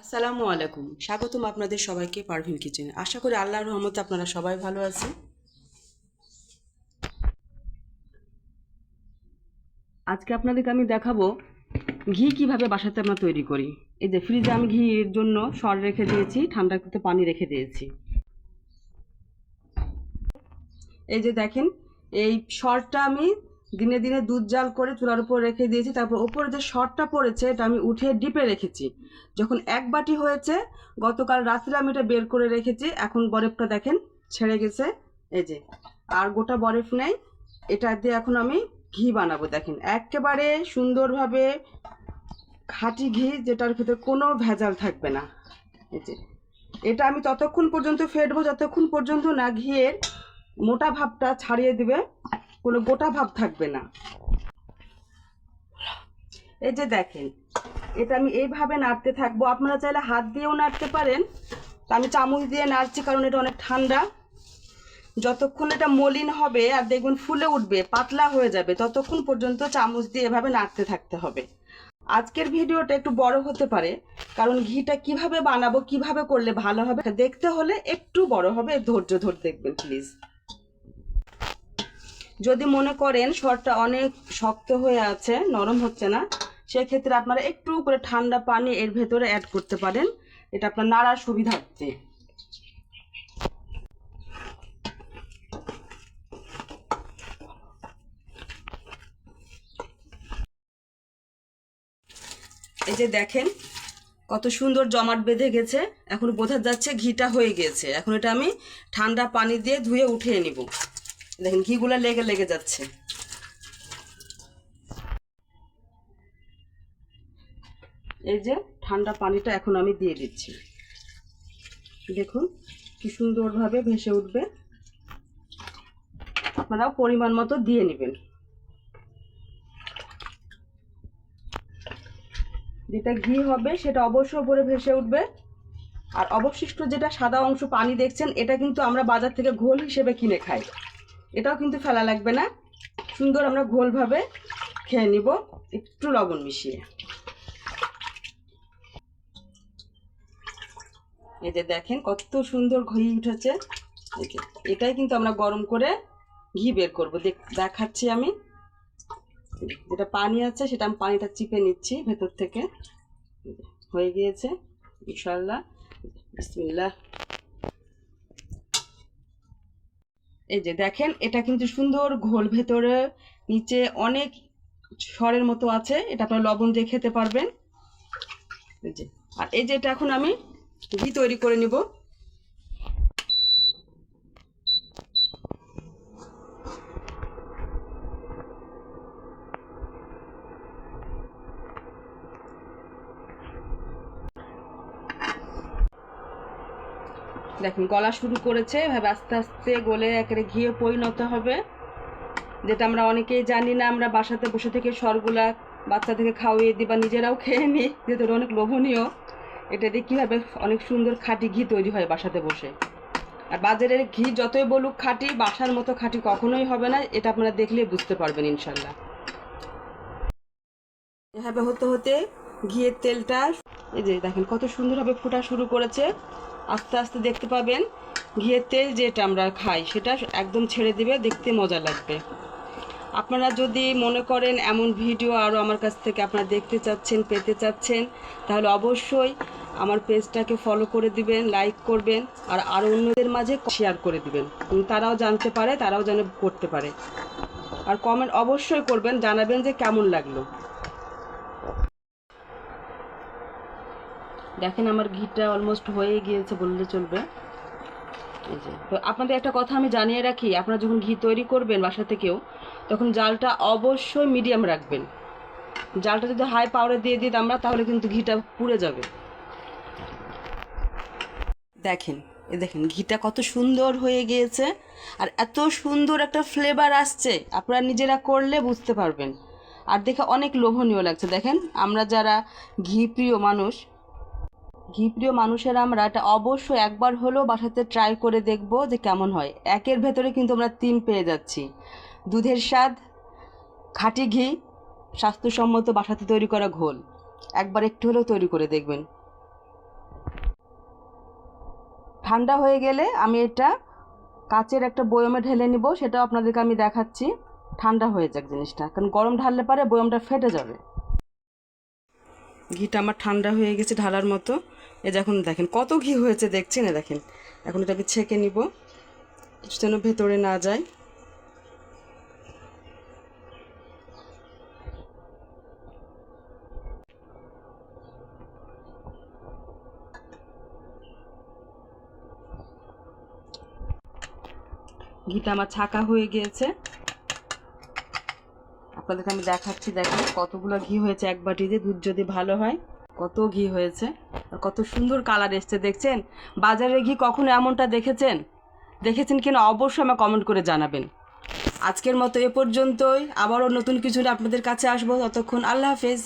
আসসালামু আলাইকুম। স্বাগতম আপনাদের সবাইকে পারভিন কিচেনে আশা করি আল্লাহর রহমতে আপনারা সবাই ভালো আছেন। আজকে আপনাদেরকে আমি দেখাবো ঘি কীভাবে বাসাতে আমরা তৈরি করি। এই যে ফ্রিজে আমি ঘির জন্য সর রেখে দিয়েছি, ঠান্ডা করতে পানি রেখে দিয়েছি। এই যে দেখেন, এই সরটা আমি দিনে দিনে দুধ জাল করে চুলার উপর রেখে দিয়েছি, তারপর উপরে যে সরটা পড়েছে এটা আমি উঠিয়ে ডিপে রেখেছি। যখন এক বাটি হয়েছে, গতকাল রাত্রে আমি এটা বের করে রেখেছি, এখন বরফটা দেখেন ছেড়ে গেছে, এই যে। আর গোটা বরফ নেই, এটা দিয়ে এখন আমি ঘি বানাবো, দেখেন। একেবারে সুন্দরভাবে খাঁটি ঘি, যেটার ভিতরে কোনো ভেজাল থাকবে না, এই যে। এটা আমি ততক্ষণ পর্যন্ত ফেটবো, যতক্ষণ পর্যন্ত না ঘিয়ের মোটা ভাবটা ছাড়িয়ে দিবে কোনো গোটা ভাব থাকবে না। এই যে দেখেন, এটা আমি এইভাবে নাড়তে থাকব। আপনারা চাইলে হাত দিয়েও নাড়তে পারেন। তা আমি চামচ দিয়ে নাড়ছি কারণ এটা অনেক ঠান্ডা। যতক্ষণ এটা মলিন হবে আর দেখবেন ফুলে উঠবে, পাতলা হয়ে যাবে, ততক্ষণ পর্যন্ত চামচ দিয়ে এভাবে নাড়তে থাকতে হবে। আজকের ভিডিওটা একটু বড় হতে পারে, কারণ ঘিটা কীভাবে বানাবো, কীভাবে করলে ভালো হবে, দেখতে হলে একটু বড় হবে, ধৈর্য ধরে দেখবেন প্লিজ যদি মনে করেন শরটা অনেক শক্ত হয়ে আছে, নরম হচ্ছে না, সেক্ষেত্রে আপনারা একটু করে ঠান্ডা পানি এর ভেতরে অ্যাড করতে পারেন। এটা আপনার নাড়ার সুবিধার্থে এই যে দেখেন, কত সুন্দর জমাট বেঁধে গেছে। এখন বোঝা যাচ্ছে ঘিটা হয়ে গেছে। এখন এটা আমি ঠান্ডা পানি দিয়ে ধুয়ে উঠিয়ে নিব। দেখেন ঘিগুলো লেগে লেগে যাচ্ছে। এই যে ঠান্ডা পানিটা এখন আমি দিয়ে দিচ্ছি। দেখুন কি সুন্দরভাবে ভেসে উঠবে। আপনারাও পরিমাণ মতো দিয়ে নেবেন। যেটা ঘি হবে সেটা অবশ্য উপরে ভেসে উঠবে। আর অবশিষ্ট যেটা সাদা অংশ পানি দেখছেন, এটা কিন্তু আমরা বাজার থেকে ঘোল হিসেবে কিনে খাই। এটাও কিন্তু ফেলা লাগবে না। সুন্দর আমরা ঘোলভাবে খেয়ে নিব, একটু লবণ মিশিয়ে। এই যে দেখেন কত সুন্দর ঘি উঠেছে। এটাই কিন্তু আমরা গরম করে ঘি বের করব। দেখ- দেখাচ্ছি আমি। যেটা পানি আছে সেটা আমি পানিটা চিপে নিচ্ছি ভেতর থেকে। হয়ে গিয়েছে, ইনশাল্লাহ। বিসমিল্লাহ। এই যে দেখেন, এটা কিন্তু সুন্দর ঘোল ভেতরে, নিচে অনেক স্বরের মতো আছে, এটা আপনার লবণ দিয়ে খেতে পারবেন। এই যে, আর এই যে এটা এখন আমি ঘি তৈরি করে নিব। দেখুন, গলা শুরু করেছে, এভাবে আস্তে আস্তে গলে একেবারে ঘিয়ে পরিণত হবে, যেটা আমরা অনেকেই জানি না, আমরা বাসাতে বসে থেকে সরগুলা বাচ্চা থেকে খাওয়িয়ে দিই বা নিজেরাও খেয়ে নিই, যেহেতু অনেক লোভনীয়, এটা দিয়ে কীভাবে অনেক সুন্দর খাঁটি ঘি তৈরি হয় বাসাতে বসে। আর বাজারের ঘি যতই বলুক খাঁটি, বাসার মতো খাঁটি কখনোই হবে না, এটা আপনারা দেখলেই বুঝতে পারবেন ইনশাল্লাহ। এভাবে হতে হতে ঘিয়ের তেলটা, এই যে দেখেন কত সুন্দরভাবে ফোটা শুরু করেছে। আস্তে আস্তে দেখতে পাবেন, ঘিয়ের তেল যেটা আমরা খাই, সেটা একদম ছেড়ে দিবে, দেখতে মজা লাগবে। আপনারা যদি মনে করেন এমন ভিডিও আরও আমার কাছ থেকে আপনারা দেখতে চাচ্ছেন, পেতে চাচ্ছেন, তাহলে অবশ্যই আমার পেজটাকে ফলো করে দিবেন লাইক করবেন, আর আরও অন্যদের মাঝে শেয়ার করে দিবেন। তারাও জানতে পারে, তারাও যেন করতে পারে। আর কমেন্ট অবশ্যই করবেন, জানাবেন যে কেমন লাগল। দেখেন আমার ঘিটা অলমোস্ট হয়ে গিয়েছে বললে চলবে। এই যে। তো আপনাদের একটা কথা আমি জানিয়ে রাখি, আপনারা যখন ঘি তৈরি করবেন বাসা থেকেও, তখন জালটা অবশ্যই মিডিয়াম রাখবেন। জালটা যদি হাই পাওয়ারে দিয়ে দিই আমরা, তাহলে কিন্তু ঘিটা পুড়ে যাবে। দেখেন, এ দেখেন, ঘিটা কত সুন্দর হয়ে গিয়েছে, আর এত সুন্দর একটা ফ্লেভার আসছে। আপনারা নিজেরা করলে বুঝতে পারবেন। আর দেখে অনেক লোভনীয় লাগছে, দেখেন, আমরা যারা ঘি প্রিয় মানুষ ঘি প্রিয় মানুষের আমরা, এটা অবশ্যই একবার হলেও বাসাতে ট্রাই করে দেখব যে কেমন হয়। একের ভেতরে কিন্তু আমরা তিন পেয়ে যাচ্ছি। দুধের স্বাদ, খাঁটি ঘি, স্বাস্থ্যসম্মত বাসাতে তৈরি করা ঘোল। একবার একটু হলেও তৈরি করে দেখবেন। ঠান্ডা হয়ে গেলে আমি এটা কাচের একটা বয়মে ঢেলে নিব, সেটাও আপনাদেরকে আমি দেখাচ্ছি। ঠান্ডা হয়ে যাক জিনিসটা, কারণ গরম ঢাললে পারে বয়মটা ফেটে যাবে। ঘিটা আমার ঠান্ডা হয়ে গেছে ঢালার মতো। এ যখন দেখেন, কত ঘি হয়েছে দেখছেন? এ দেখেন, এখন এটা আমি ছেঁকে নিব। কিছু যেন ভেতরে না যায়। ঘিটা আমার ছাকা হয়ে গিয়েছে। আপনাদেরকে আমি দেখাচ্ছি, দেখেন কতগুলো ঘি হয়েছে এক বাটিতে, দুধ যদি ভালো হয়, কত ঘি হয়েছে। আর কত সুন্দর কালার এসছে, দেখছেন? বাজারে গিয়ে কখনো এমনটা দেখেছেন? দেখেছেন কিনা অবশ্যই আমাকে কমেন্ট করে জানাবেন। আজকের মতো এ পর্যন্তই। আবারও নতুন কিছু আপনাদের কাছে আসব। ততক্ষণ আল্লাহ হাফেজ।